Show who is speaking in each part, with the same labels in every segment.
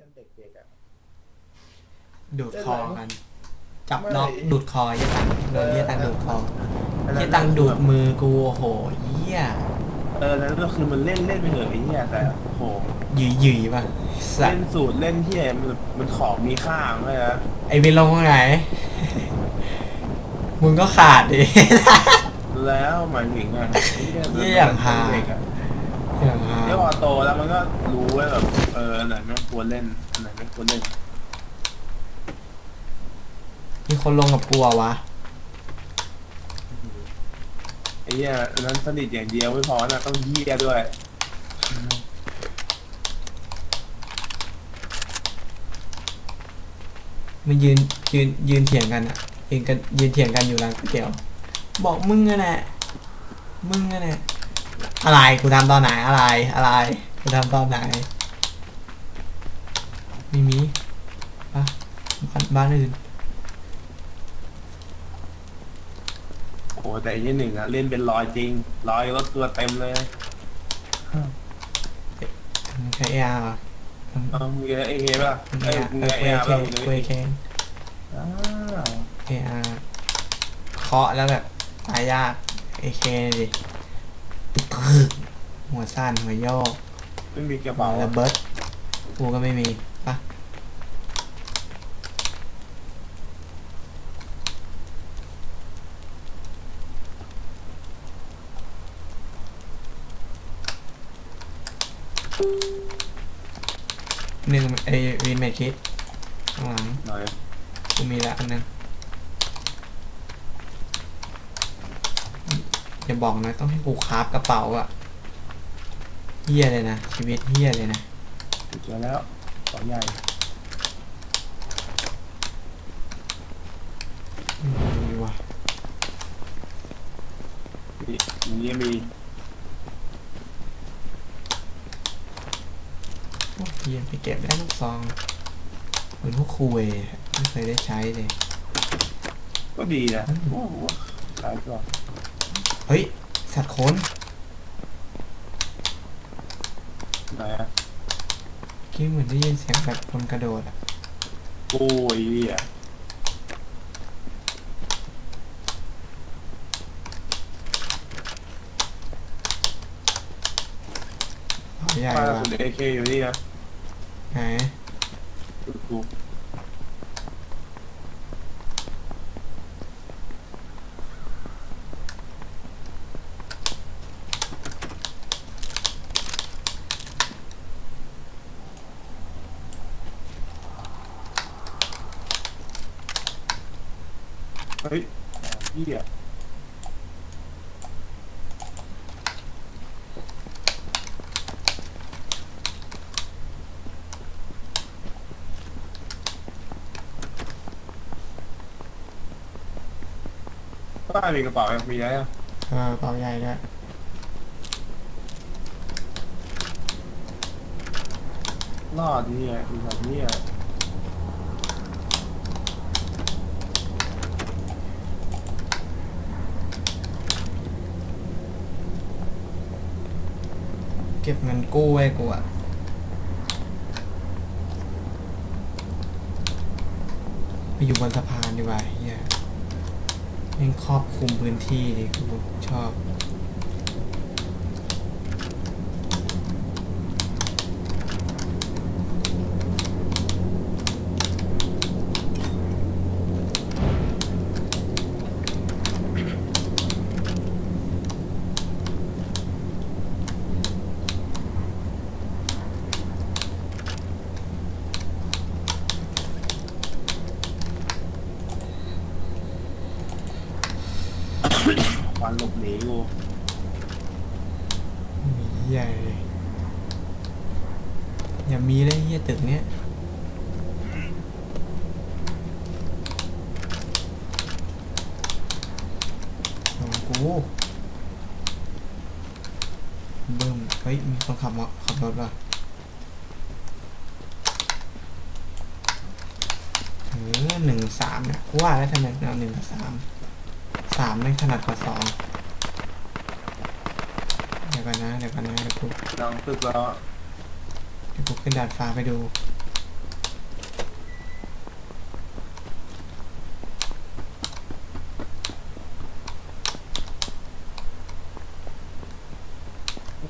Speaker 1: กันเด็กๆอะ
Speaker 2: ดูดคอกัน จับน็อกดูดคอเหี้ยตังโดนเหี้ยตังดูดคอเหี้ยตังดูดมือกูโอ้โหเหี้ย
Speaker 1: เออแล้วก็คือมันเล่นเล่นไปเหอะไอ้เหี้ยแต่โอ้โห
Speaker 2: หยืยหยืยป่ะสัต
Speaker 1: เล่น
Speaker 2: ว์
Speaker 1: สูตรเล่นที่มันมันของมีค่ามากเลยนะ
Speaker 2: ไอวินลงตรงไหน มึงก็ขาดดิ
Speaker 1: แล้วหมายถึงอะ
Speaker 2: เหี้ยอย่างหา
Speaker 1: เด็กอะ
Speaker 2: อย่างฮา
Speaker 1: เดี๋ยวพอโตแล้วมันก็รู้ว่าแบบเอออันไหนไม่ควรเล่นอันไหนไม่ควรเล่น
Speaker 2: มีคนลงกับกลัววะ
Speaker 1: ไอ้เหี้ยอันนั้นสนิทอย่างเดียวไม่พอนะต้องเหี้ยด้วย
Speaker 2: มันยืนยืนยืนเถียงกันอะยืนกันยืนเถียงกันอยู่ร้านก๋วยเตี๋ยว บอกมึงอะแหละมึงอะแหละ อะไรกูทำตอนไหนอะไรอะไรกูทำตอนไหนไม่มีปะบ้านบ้านอื่น
Speaker 1: โอ้แต่ไอ้เหี้ยหนึ่งอะเล่นเป็นร้อยจริงร้อยรถตัวเต็มเลย
Speaker 2: มึงใช้เออาร์
Speaker 1: เออมึงเอเอป่ะ
Speaker 2: มึง
Speaker 1: เอ้ย
Speaker 2: เอ
Speaker 1: มึง
Speaker 2: อาร์
Speaker 1: เอ
Speaker 2: เอ
Speaker 1: เอ
Speaker 2: อา
Speaker 1: ป่ะ
Speaker 2: ร์
Speaker 1: มึง
Speaker 2: เวแคน
Speaker 1: อ้าว
Speaker 2: เออาร์เคาะแล้วแบบตายยากเอเคดิตึก หัวสั้นหัวโยก
Speaker 1: ไม่มีกระเป๋า
Speaker 2: ระเบิดกูก็ไม่มีปะหนึ่งไอวินเมคิดข้างหลัง
Speaker 1: หน่อย
Speaker 2: กูมีละอันนึง อย่าบอกนะ ต้องให้กูคราฟกระเป๋าอะเฮียเลยนะ ชีวิตเฮียเลยนะ
Speaker 1: เจอแล้วต่อใหญ่
Speaker 2: ไม่มีว่ะ
Speaker 1: นี่อย่างนี้มี
Speaker 2: โอ้เฮียไปเก็บได้ลูกซองเหมือนพวกคุยไม่เคยได้ใช้เลย
Speaker 1: ก็ดีนะโอ้โหขายก่อน
Speaker 2: เฮ้ย สัตว์ค้น
Speaker 1: ไหนอะ
Speaker 2: เมื่อกี้เหมือนได้ยินเสียงแบบคนกระโดดอะ
Speaker 1: โอ้ยเหี้ย
Speaker 2: เขาใหญ่
Speaker 1: ป้า
Speaker 2: ว่ะ
Speaker 1: คุณเอเคอยู่นี่นะ
Speaker 2: ไหน
Speaker 1: ดูกูเฮ้ยเหี้ย ป้ามีกระเป๋ายังมีแล้ว
Speaker 2: เออเป๋าใหญ่ด้วย
Speaker 1: รอดที่อะคือแบบนี้อะ
Speaker 2: เก็บเงินกู้ไว้กูอะไปอยู่บนสะพานดีกว่าเฮีย แม่งครอบคลุมพื้นที่นี่กูชอบ
Speaker 1: ควันหลบหนีกู
Speaker 2: มีใหญ่เลยอย่ามีเลยเฮียตึกเนี้ยของกูเบิ่มเฮ้ย มีคนขับมาขับรถว่ะเออหนึ่งสามเนี่ยกูว่าแล้วทำไมเอาหนึ่งกับสาม สามไม่ถนัดกว่าสองเดี๋ยวกันนะเดี๋ยวกันนะเดี๋ยวกู
Speaker 1: ลองปึ๊แล้ว
Speaker 2: เดี๋ยวกูขึ้นดาดฟ้าไปดู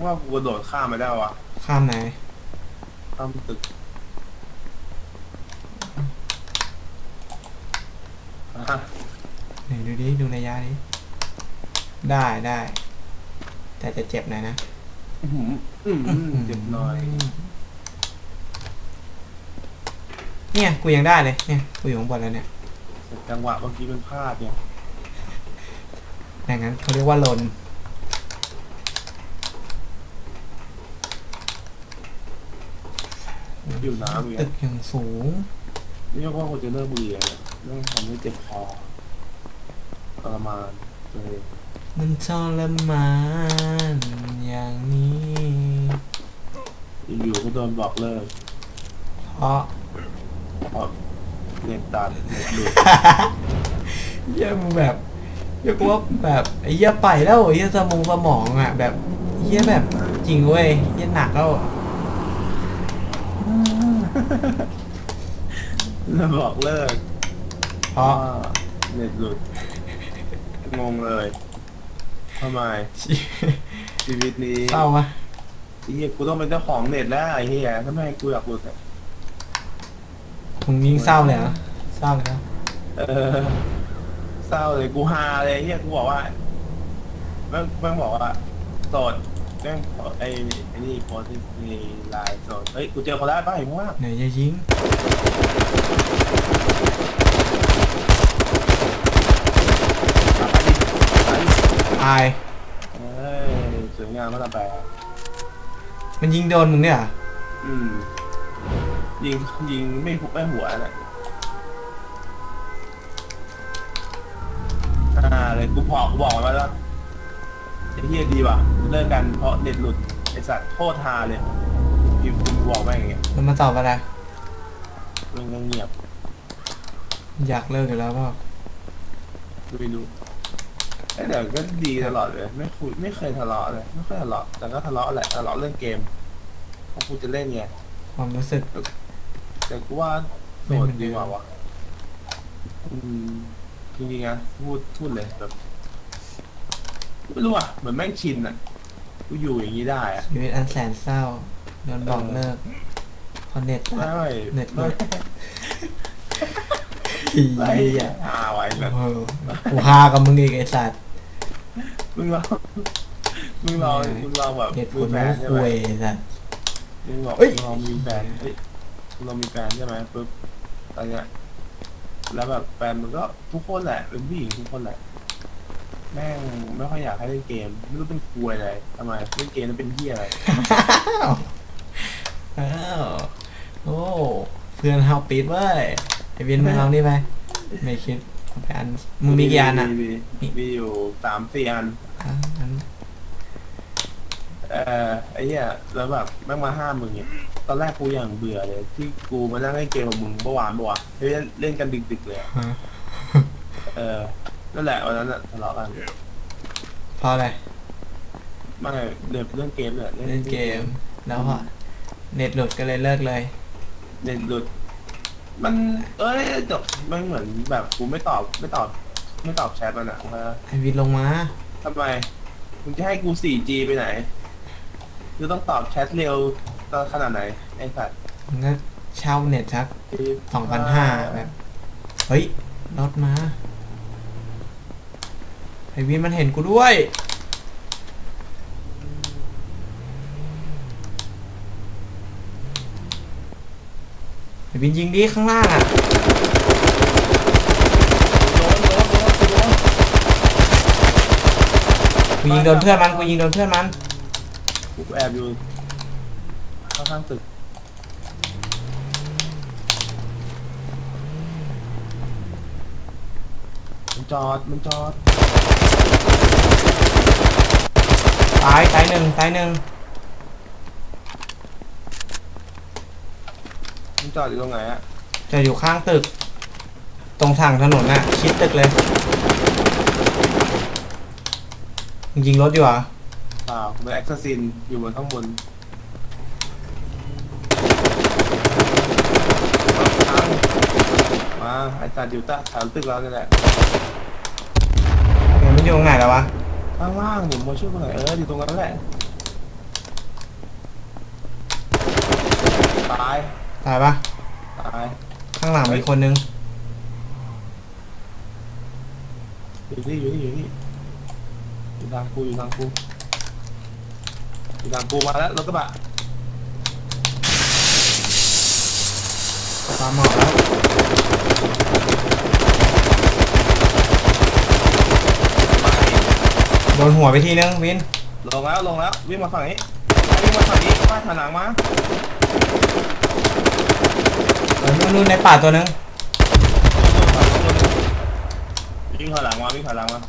Speaker 1: ว่ากูกระโดดข้ามไปได้วะ
Speaker 2: ข้ามไหน
Speaker 1: ข้ามตึกอะ
Speaker 2: ดูดิ ดูในยยะดิได้ได้ แต่จะเจ็บหน่อยนะ
Speaker 1: อื้อหืออื้อหือเจ็บหน่อย
Speaker 2: เนี่ย กูยังได้เลย เนี่ย กูอยู่ข้างบนแล้วเนี่ย
Speaker 1: จังหวะเมื่อกี้เป็นพลาดเนี่ย
Speaker 2: อย่างนั้นเขาเรียกว่าลน
Speaker 1: อยู่น้ำอีก
Speaker 2: ตึกอย่างสูง
Speaker 1: นี่ว่ากูจะเลิกบุหรี่แล้วเรื่องทำให้เจ็บคอ ทรมานตัวเอง
Speaker 2: มันทรมานอย่างนี้
Speaker 1: อยู่ๆก็โดนบอกเลิก
Speaker 2: เพราะ
Speaker 1: เพราะเน็ตตัดเน็ตหลุด
Speaker 2: เยี่ยมงแบบเรียกว่าแบบไอ้เหี้ยไปแล้วไอ้เหี้ยสมองสมองอะ แบบเหี้ยแบบจริงเว้ยเหี้ยหนักแล้ว
Speaker 1: แล้วบอกเลิก
Speaker 2: เพราะ
Speaker 1: ว่าเน็ตหลุด งงเลยทำไมชีวิตนี้
Speaker 2: เศร้าปะ
Speaker 1: ไอ้เฮียกูต้องเป็นเจ้าของเน็ตแล้วไอ้เฮียถ้าไม่ให้กูอยากหลุดอะ
Speaker 2: มึงยิ่งเศร้าเลยเหรอเศร้าเลยนะ
Speaker 1: เออเศร้าเลยกูฮาเลยไอ้เฮียกูบอกว่าแม่งแม่งบอกว่าโสดแม่งไอ้ไอ้นี่โพสต์ในไลน์โสดเฮ้ยกูเจอคนแล้วป่ะเห็นมั้งว่า
Speaker 2: ไหนจะยิง
Speaker 1: ไปดิ
Speaker 2: ตาย
Speaker 1: เอ้ยสวยงามมากแต่
Speaker 2: มันยิงโดนมึงเนี่ยเหรอ
Speaker 1: อืม ยิงยิงไม่หุบไม่หัวนะอ่าเลยกูพอกกูบอกมันไว้แล้วไอ้เฮียดีว่ะเลิกกันเพราะเน็ตหลุดไอสัตว์โคตรฮาเลยพิมพ์กูบอกไปอย่างเงี้ย
Speaker 2: แล้วมาตอบอะไร
Speaker 1: เรื่องเงียบ
Speaker 2: อยากเลิกอยู่แล้วเปล่า
Speaker 1: ไม่รู้ แต่เดี๋ยวก็ดีตลอดเลย ไม่คุยไม่เคยทะเลาะเลยไม่เคยทะเลาะแต่ก็ทะเลาะแหละทะเลาะเรื่องเกมเพราะกูจะเล่นไง
Speaker 2: ความรู้สึก
Speaker 1: แต่กูว่าโสดดีกว่าวะอืมจริงๆนะพูดพูดเลยแบบไม่รู้อะเหมือนแม่งชินอะกูอยู่อย่างนี้ได้อะ
Speaker 2: ชีวิตอันแสนเศร้าโดนบอกเลิกพอเน็ตตั
Speaker 1: ไม่
Speaker 2: ด
Speaker 1: ไม่
Speaker 2: เน็ตหม
Speaker 1: ไม่
Speaker 2: ดอี
Speaker 1: ไม่
Speaker 2: อะ
Speaker 1: หาไว้แบบ
Speaker 2: โอ้โหกูฮากับมึงอีกไอ้สัตว์
Speaker 1: มึงลองมึงลองมึงลองแบบ
Speaker 2: เหตุผ
Speaker 1: มี
Speaker 2: ล
Speaker 1: แฟ
Speaker 2: ไม่
Speaker 1: นใช่
Speaker 2: คุ
Speaker 1: ไหม
Speaker 2: ยไอ้สัตว์
Speaker 1: มึงบอก
Speaker 2: เอ้ย
Speaker 1: มึงลองมีแฟนเฮ้ยมึงลองมีแฟนใช่ไหมปุ๊บอะไรเงี้ยแล้วแบบแฟนมึงก็ทุกคนแหละเป็นผู้หญิงทุกคนแหละ แม่งไม่ค่อยอยากให้เล่นเกม ไม่รู้เป็นควยอะไรทำไมเล่นเกมแล้วเป็นเหี้ยอะไร
Speaker 2: อ้าวอ้าวโอ้เพื่อนเฮาปิดเว้ยไอ้วินมึงลองนี่ไปไม่คิดเอา ไปอันมึงมีกี่อันอะ
Speaker 1: มีมีมีอยู่สามสี่อัน
Speaker 2: อะอัน
Speaker 1: เอ่อไอ้เหี้ยแล้วแบบแม่งมาห้ามมึงเนี่ยตอนแรกกูอย่างเบื่อเลย ที่กูมานั่งเล่นเกมกับมึงเมื่อวานเมื่อวานเฮ้ยเล่นกันดึกๆเลยอะ
Speaker 2: ฮะ
Speaker 1: เออนั่นแหละวันนั้นอะทะเลาะกัน
Speaker 2: เพราะอะไร
Speaker 1: ไม่เรื่องเรื่องเกมเลย
Speaker 2: เล่นเกม แล้วพอเน็ตหลุดก็เลยเลิกเลย
Speaker 1: เน็ตหลุด มันเอ้ยจบมันเหมือนแบบกูไม่ตอบไม่ตอบ ไม่ตอบแชทมันอะเออ
Speaker 2: ไอวินลงมา
Speaker 1: ทำไมมึงจะให้กู 4G ไปไหนคือต้องตอบแชทเร็วตอนขนาดไหนไอ้สัตว์
Speaker 2: มึงก็เช่าเน็ตสักสองพันห้าแบบ เฮ้ยรถมาไอวินมันเห็นกูด้วย ไอวินยิงดิข้างล่างอะกูยิงโดนเพื่อนมันกูยิงโดนเพื่อนมัน
Speaker 1: กูแอบอยู่ข้างๆตึกมันจอดมันจอด
Speaker 2: ตายตายหนึ่งตายหนึ่ง
Speaker 1: จอดอยู่ตรงไหนอะ
Speaker 2: จะอยู่ข้างตึก ตรงทางถนนน่ะ ชิดตึกเลยมึงยิงรถดีก
Speaker 1: ว่ปล่าเป็นแอคซ์ซินอยู่บนข้างบนมาไอ้จัดอยู่ตะแถวตึกเราเนี่ยแหละ
Speaker 2: ยังไม่อยู่ตรงไหนแล้ววะ
Speaker 1: ข้างล่างหนูมาช่วยกูหน่อยเอออยู่ตรงนั้นแหละตาย
Speaker 2: ตายปะ
Speaker 1: ตาย
Speaker 2: ข้างหลังมีคนนึง
Speaker 1: อยู่นี่อยู่นี่อยู่นี่อยู่ทางกูอยู่ทางกูอยู่ทางกูมาแล้วรถกระบะ
Speaker 2: ตามหมอกแล้วโดนหัวไปทีนึงวิน
Speaker 1: ลงแล้วลงแล้ววิ่งมาฝั่งนี้วิ่งมาฝั่งนี้ป้ายถนังมา
Speaker 2: เออ นู่นนู่นในป่าตัวนึง
Speaker 1: วิ่งถอยหลังมาวิ่งถอยหลังมา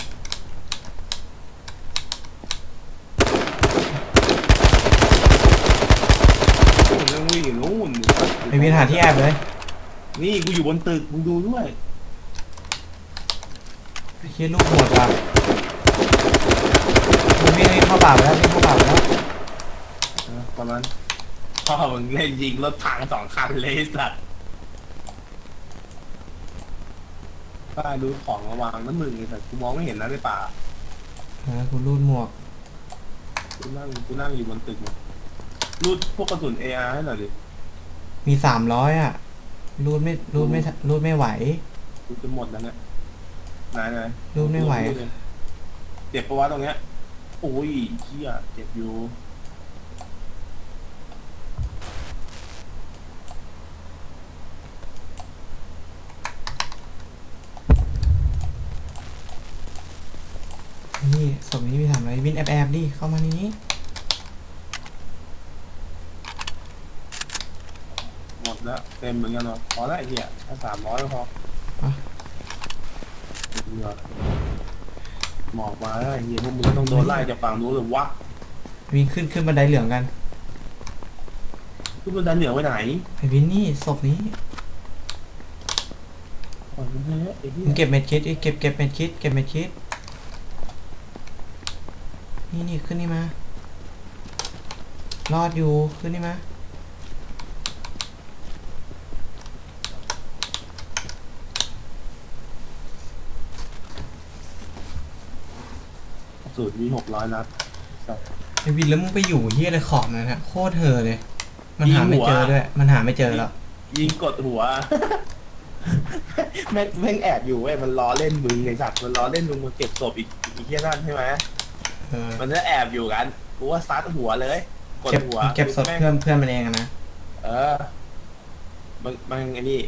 Speaker 1: โอ้ยยังวิ่งอยู่นู่น
Speaker 2: ไอวินหาที่แอบเลย
Speaker 1: นี่กูอยู่บนตึกมึงดูด้วย
Speaker 2: ไอ้เฮียลูกหมดว่ะมันวิ่งวิ่งเข้าป่าไปแล้ววิ่งเข้าป่าไปแล้ว
Speaker 1: เออประมาณพ่อมึงเล่นยิงรถถังสองคันเลยไอ้สัตว์ ป้าดูของมาวางน้ำมึงไอ้สัตว์กูมองไม่เห็นนะในป่า
Speaker 2: เออกูรูดหมวก
Speaker 1: กูนั่งกูนั่งอยู่บนตึกเนี่ยรูดพวกกระสุน AR ให้หน่อยดิ
Speaker 2: มีสามร้อยอะ รูดไม่รูดไม่รูดไม่ไหว
Speaker 1: กูจะหมดแล้วเนี่ยไหนไหน
Speaker 2: รูดไม่ไหว
Speaker 1: รูดเลยเจ็บปะวะตรงเนี้ยโอ้ยเชี่ยเจ็บอยู่
Speaker 2: นี่ศพนี้มีสามร้ อยวินแอบแอบดิเข้ามาในนี้
Speaker 1: หมดแล้วเต็มเหมือนกันเนาะพอแล้วไอ้เหี้ยแค่สามร้อยก็พอ
Speaker 2: อะ
Speaker 1: เหงื่อหมอกมาแล้วไอ้เหี้ยพวกมึงต้องโดนไล่จากฝั่งนู้นหรือวะ
Speaker 2: วินขึ้นขึ้นบันไดเหลืองกัน
Speaker 1: ขึ้นบันไดเหนือไว้ไหน
Speaker 2: ไอวินนี่ศพนี้
Speaker 1: ปล่อยมันเถอะไอ้เหี้ย
Speaker 2: มึงเก็บเม็ดคิดดิเก็บเก็บเม็ดคิดเก็บเม็ดคิด นี่นี่ขึ้นนี่มารอดอยู่ขึ้นนี่มา
Speaker 1: สูตรมีหกร้อยนัดสัตว์
Speaker 2: ไอวินแล้วมึงไปอยู่เฮียอะไรขอบนั่นฮะโคตรเธอเลย มันหาไม่เจอด้วย มันหาไม่เจอแล้ว
Speaker 1: ยิงกดหัวแม่งแม่งแอบอยู่เว้ยมันล้อเล่นมึงไอ้สัตว์มันล้อเล่นมึงมาเก็บศพอีกอีกเที่ยนั่นใช่ไหม
Speaker 2: เออ
Speaker 1: มันจะแอบอยู่กัน กูว่าซัดหัวเลย กด
Speaker 2: เก็บ
Speaker 1: หัว
Speaker 2: เก็บศพ
Speaker 1: แม่ง
Speaker 2: เพื่อนเพื่อนมันเองอะนะ
Speaker 1: เออมันมันไอ้นี่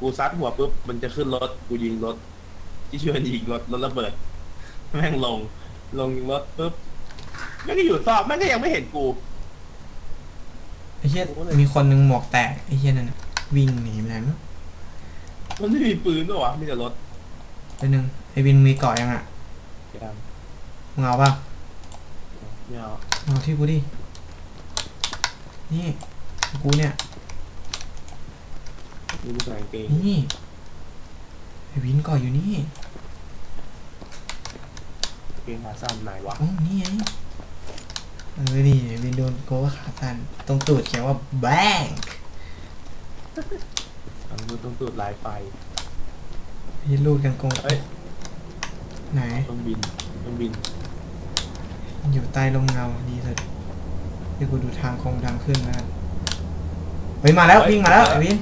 Speaker 1: กูซัดหัวปุ๊บ มันจะขึ้นรถ กูยิงรถ ที่ช่วยยิงรถ รถระเบิด แม่งลง ลงรถปุ๊บแม่งก็อยู่ซอกแม่งก็ยังไม่เห็นกู
Speaker 2: ไอ้เฮีย
Speaker 1: โอ้เลย
Speaker 2: มีคนหนึงหมวกแตกไอ้เฮียนั่นน่ะวิ่งหนีไปไหนไม่รู้
Speaker 1: มันไม่มีปืนด้วยวะมีแต่รถ
Speaker 2: ไปหนึ่งไอ้วินมีเกาะยังอะ
Speaker 1: ยัง
Speaker 2: มึงเอาป่ะ
Speaker 1: ไม่เอา
Speaker 2: มึงเอาที่กูดิ นี่กูเนี่ย
Speaker 1: มีผู้ชายกางเกง
Speaker 2: นี่ไอ้วินเกาะอยู่นี่
Speaker 1: กางเกงขาสั้นไหนวะ
Speaker 2: อ๋อนี่ไงเออนี่วินโดนโกว่าขาสั้นตรงตูดเขียนว่าแบงค์
Speaker 1: อันนี้ต้องตูดลายไฟ
Speaker 2: พี่ลูดกันกง
Speaker 1: เฮ้ย
Speaker 2: ไหน
Speaker 1: ต้องบิน ต้องบิน
Speaker 2: อยู่ใต้ลมเงาดีสุดเดี๋ยวกูดูทางคงทางขึ้นนะเฮ้ยมาแล้ววิ่งมาแล้วไอ้วิน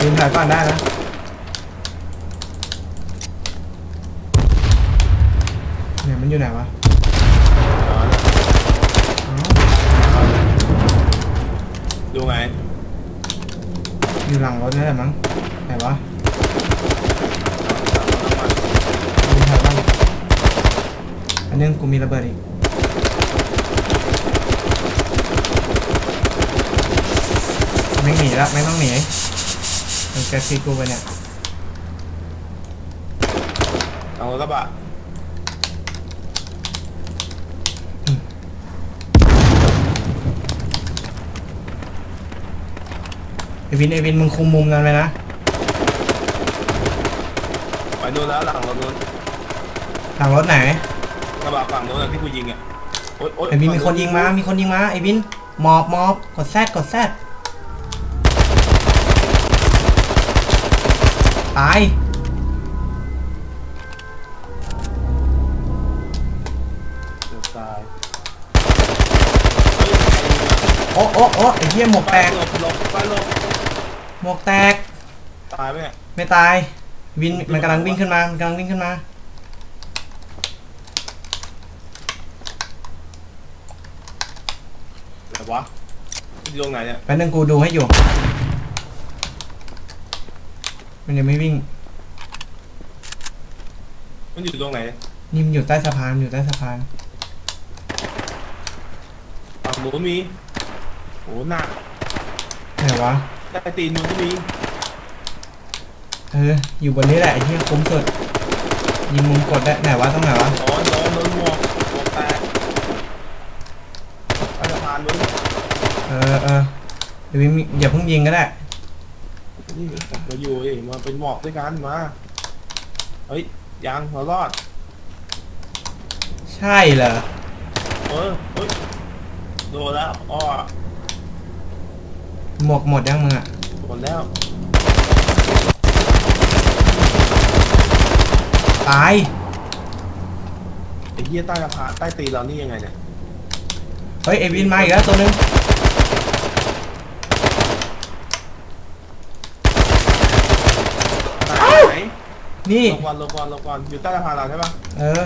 Speaker 2: วินถ่ายก่อนได้นะเนี่ยมันอยู่ไหนวะ
Speaker 1: อ๋อ
Speaker 2: อ๋อ
Speaker 1: ดูไง
Speaker 2: อยู่หลังรถนั่นแหละมั้งไห นวะ
Speaker 1: สั่งรถน้ำมัน
Speaker 2: วินถ่ายก่อนอันนึงกูมีระเบิดอีกไม่งหนีแล้วไม่ต้องหนีมันจะซีกูไปเนี่ย
Speaker 1: เอารถกระบะ
Speaker 2: ไอวินไอวินมึงคุมมุมนั้นไปนะ
Speaker 1: ไป นู่นแล้วหลังรถนู้น
Speaker 2: ทางรถไหน
Speaker 1: กระบะฝั่งนู้นนะที่กูยิงอะโอ๊ยโอ๊ย
Speaker 2: ไอวินมีคนยิงมามีคนยิงมาไอวินหมอบหมอบกดแซดกดแซดตาย
Speaker 1: ตาย
Speaker 2: โอ้โอ้โอ้ไอ้เหี้ยหมวก
Speaker 1: เฮ้
Speaker 2: แต
Speaker 1: ย
Speaker 2: ก
Speaker 1: หลบหลบไปหลบ
Speaker 2: หมวกแตก
Speaker 1: ตายไหมเนี่ย
Speaker 2: ไม่ตาย วินมันกำลังวิ่งขึ้นมา มันกำลังวิ่งขึ้นมา
Speaker 1: ไหนวะอยู่ตรงไหนเนี่ย
Speaker 2: แป๊บนึงกูดูให้อยู่ มันยังไม่วิ่ง
Speaker 1: มันอยู่ตรงไหน
Speaker 2: นี่มันอยู่ใต้สะพาน อยู่ใต้สะพาน
Speaker 1: ฝั่งหนูนมีโอ้หนัก
Speaker 2: ไหนวะ
Speaker 1: ใต้ตีนมึงก็มี
Speaker 2: เออ อยู่บนนี้แหละไอ้เหี้ยคุ้มสุด ยิงมุมกดได้ไหนวะตรงไหนวะ
Speaker 1: โดนโดนโดนหมวกหมวกแตกใต้สะพานมึง
Speaker 2: เออเออเดี๋ยววินอย่าเพิ่งยิงก็ได้
Speaker 1: นี่มาอยู่ดิมาเป็นหมอกด้วยกันมา เฮ้ยยังเรารอด
Speaker 2: ใช่เหรอ
Speaker 1: เออเฮ้ยโดนแล้วอ้อ
Speaker 2: หมวกหมดยังมึงอะ
Speaker 1: หมดแล้ว
Speaker 2: ตาย
Speaker 1: ไอ้เหี้ยใต้กระพาใต้ตีนเรานี่ยังไงเนี่ย
Speaker 2: เฮ้ยเอวินมาอีกแล้วตัวนึง
Speaker 1: ตายไหน
Speaker 2: นี่
Speaker 1: ลงก่อนลงก่อนลงก่อนอยู่ใต้กระพานเราใช่ปะ
Speaker 2: เออ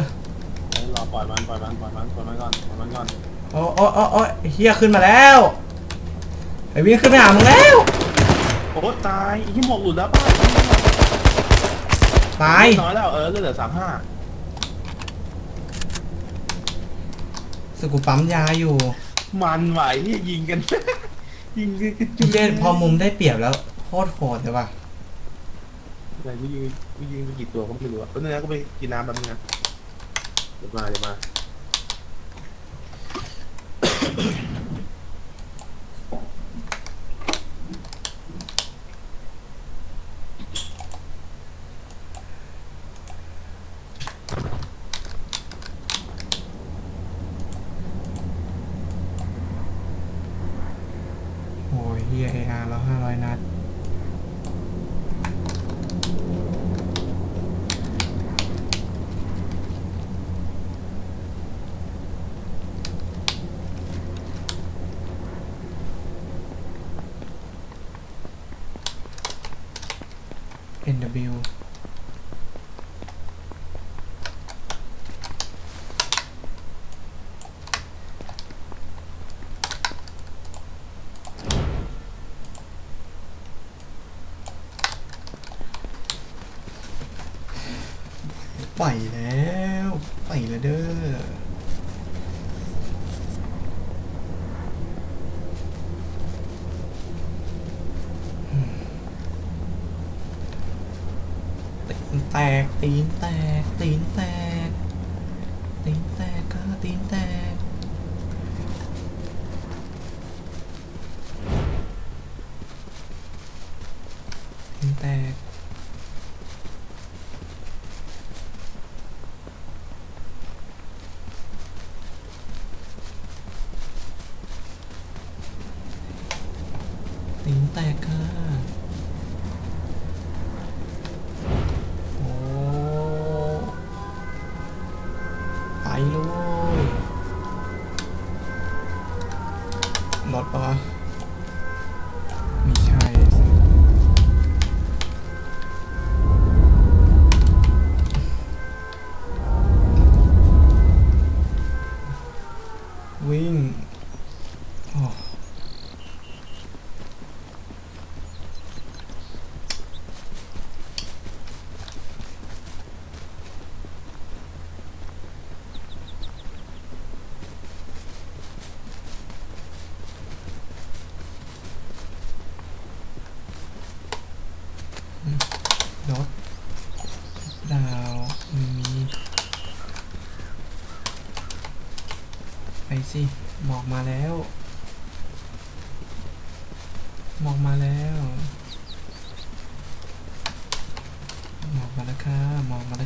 Speaker 1: เอ้ยรอปล่อยมันปล่อยมันปล่อยมันปล่อยมันก่อนปล่อยมันก่อน
Speaker 2: โอ้โอ้โอ้โอ้ไอ้เฮียขึ้นมาแล้วไอวินขึ้นไปหามึงแล้ว
Speaker 1: โอ้ตายไอ้ที่หมวกหลุดแล้วป่ะ
Speaker 2: ตาย
Speaker 1: น้อยแล้วเออเหลือสามห้า
Speaker 2: สกูปั๊มยาอยู่
Speaker 1: มันไหวที่ยิงกัน ยิงกัน
Speaker 2: ไอ้เจนพอมุมได้เปรียบแล้วโคตรโหดเลยว่ะ
Speaker 1: อะไรกูยิงกูยิงไปกี่ตัวก็ไม่รู้อะเพราะฉะนั้นก็ไปกินน้ำแป๊บนึงนะเดี๋ยวมาเดี๋ยวมา
Speaker 2: โอ้ยเฮียเออาร์แล้วห้าร้อยนัด NW ไปแล้ว ไปแล้วเด้อ แตกตีนแตกตีนแตก ร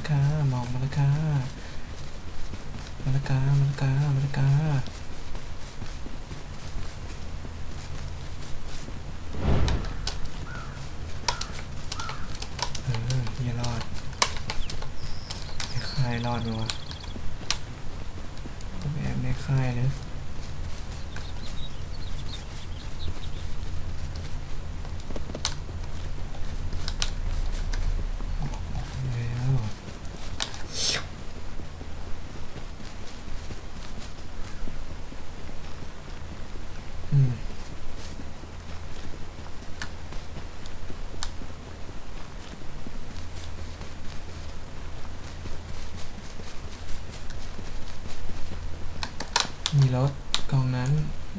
Speaker 2: มอกาแล้วค่ะหมอกมาแล้วค่ะมาแล้วค่ะมาแล้วค่ะมาแล้วค่ะกาอเฮียรอดไอ้ใครรอดไหมวะผมแอบ ค่ายนะแล้วอืม มีรถกองนั้น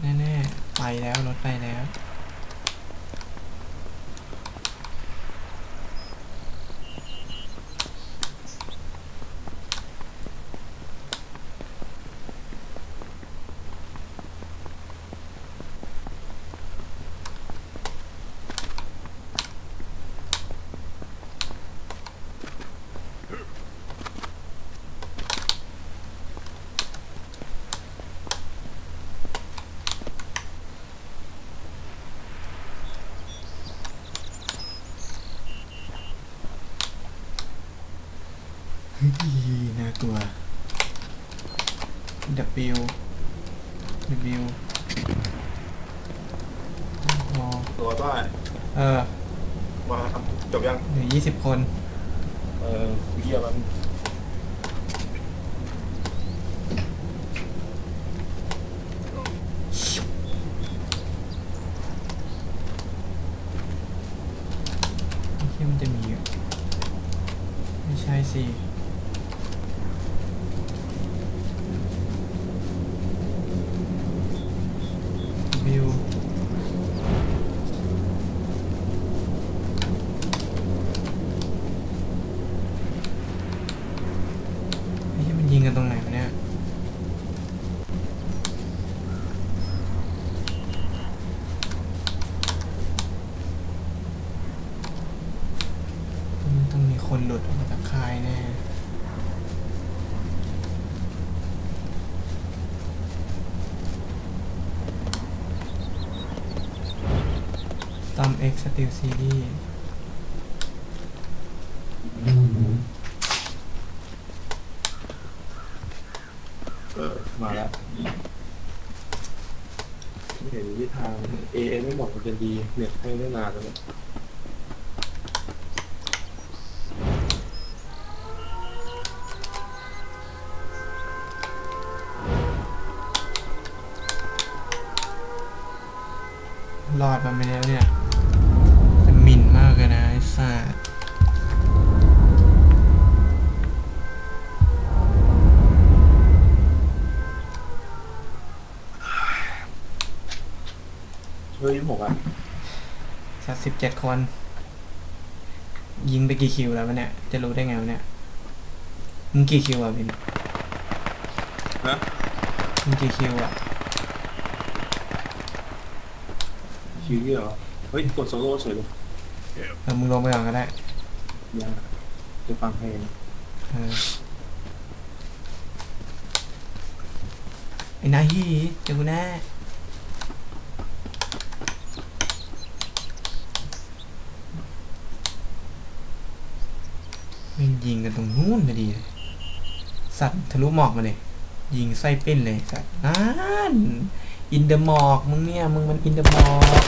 Speaker 2: แน่ๆ ไปแล้วรถไปแล้ว เฮ้ยน่ากลัว W W พ อ
Speaker 3: ตัวว่า
Speaker 2: เออ
Speaker 3: มาทำจบยัง
Speaker 2: เหลือยี่สิบคน
Speaker 1: เออเยี่ยมัน
Speaker 2: ที่มันจะมีอยู่ไม่ใช่สิวิวไอ้ที่มันยิงกันตรงไหนวะเนี่ย มันต้องมีคนหลุดออกมาจากค่ายแน่ ตอมเอ็กซ์สติลซีรีส์
Speaker 1: เออ มาแล้วเห็นที่ทางเอเอไม่บอกมันจะดี เน็ตไม่ได้นานแล้วเนี่ย
Speaker 2: เฮ้
Speaker 1: ยผมอะ
Speaker 2: สัสสิบเจ็ดคน ยิงไปกี่คิวแล้ววะเนี่ย จะรู้ได้ไงวะเนี่ย มึงกี่คิวอะพิน
Speaker 1: นะ
Speaker 2: มึงกี่คิวอะ
Speaker 1: คิวเยอะเหรอ เฮ้ย กดโซโล่เฉยเลย
Speaker 2: เออมึงลงไปก่อนก็ได้
Speaker 1: ยังจะฟังเพลง
Speaker 2: เออไอ้นายฮีเจอกูแน่แมันยิงกันตรงนู้นพอดีเลย สัตว์ทะลุหมอกมาเลยยิงไส้ปิ้นเลยสัตว์นั่นอินเดอะหมอกมึงเนี่ยมึงมันอินเดอะหมอก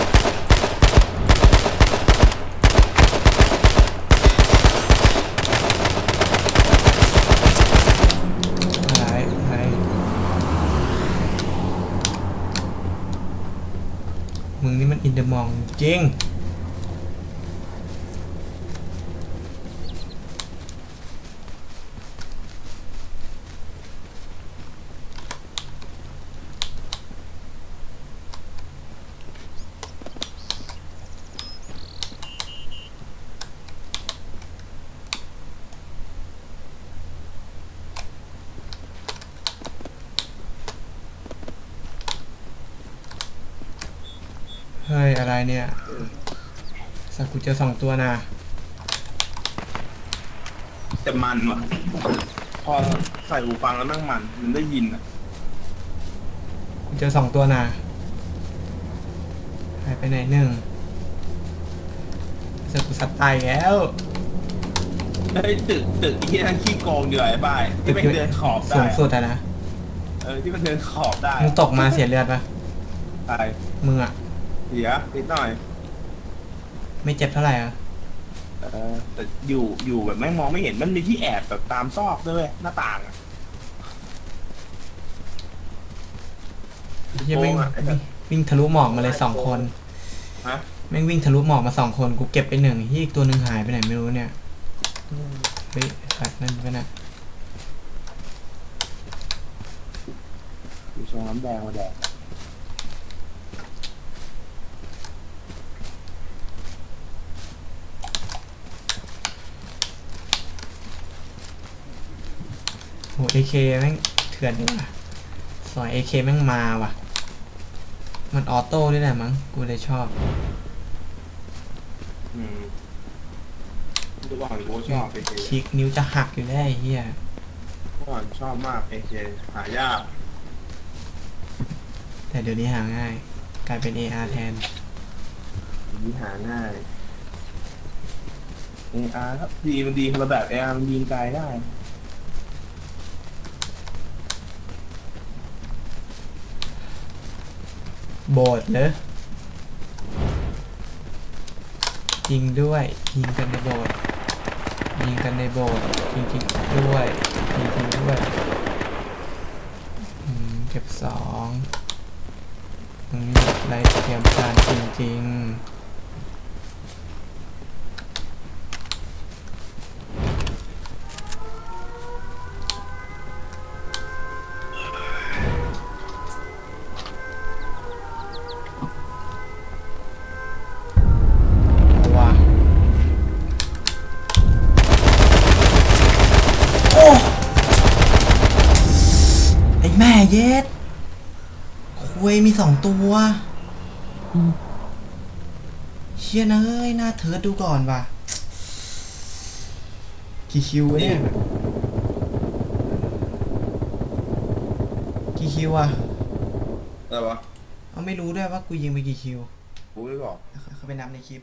Speaker 2: มึงนี่มันอินเดอะหมอกจริง เฮ้ย อะไรเนี่ยสักกู เจอสองตัวนะ
Speaker 1: แต่มันว่ะ พอใส่หูฟังแล้วนั่งมัน มันได้ยินอะ
Speaker 2: กูเจอสองตัวนะหายไปไหนหนึ่งสักกูสัตว์ตายแล้ว
Speaker 1: เฮ้ยตึกตึกที่นั่นขี้โกงอยู่ไอ้บ้ายที่ไม่เดินขอบได้
Speaker 2: สูงสุดอะนะ
Speaker 1: เออที่มันเดินขอบได้
Speaker 2: มึงตกมาเสียเลือดปะ
Speaker 1: ตาย
Speaker 2: มึงอะ
Speaker 1: เสียนิดหน่อย
Speaker 2: ไม่เจ็บเท่าไหร่อะ
Speaker 1: เออแต่อยู่อยู่แบบแม่งมองไม่เห็นมันมีที่แอบแบบตามซอกด้วยเวยหน้าต่างอะ
Speaker 2: เหี้ยังแม่ง
Speaker 1: โกงอะไอ้สั
Speaker 2: วิ่
Speaker 1: ส
Speaker 2: งวิ่งทะลุหมอกมาเลยสองคน
Speaker 1: ฮะ
Speaker 2: แม่งวิ่งทะลุหมอกมาสองคนกูเก็บไปหนึ่งที่อีกตัวหนึ่งหายไปไหนไม่รู้เนี่ยเฮ้ยสัตว์นั่นไปไหน
Speaker 1: อยู่ชงน้ำแดงมาแดง
Speaker 2: โหเอเคแม่งเถื่อนดีว่ะสอยเอเคแม่งมาว่ะ มันออโต้ด้วยแหละมั้ง กูเลยชอบ
Speaker 1: อืมทุกวันกูชอบเอเจ
Speaker 2: คลิกนิ้วจะหักอยู่แล้วไอ้เหี้ย
Speaker 1: ทุกวันชอบมากเอเจหายาก
Speaker 2: แต่เดี๋ยวนี้หาง่าย กลายเป็น AR แทน
Speaker 1: ยิงหาง่าย AR ครับดีมันดีคนละแบบ AR มันยิงไกลได้
Speaker 2: โบดเนอะยิงด้วย ยิงกันในโบสถ์ยิงกันในโบสถ์จริงๆด้วยยิงๆด้วยอืมเก็บสองตรงนี้ไรเตรียมการจริงๆ ยมีสองตัวเชี่ยนะเอ้ยหน้าเทิดดูก่อนว่ะกี่คิวเนี่ยกี่คิวอะ
Speaker 1: อะไรวะ
Speaker 2: เอาไม่รู้ด้วยว่ากูยิงไปกี่คิว
Speaker 1: กูไม่บอก
Speaker 2: เขาไปนับในคลิป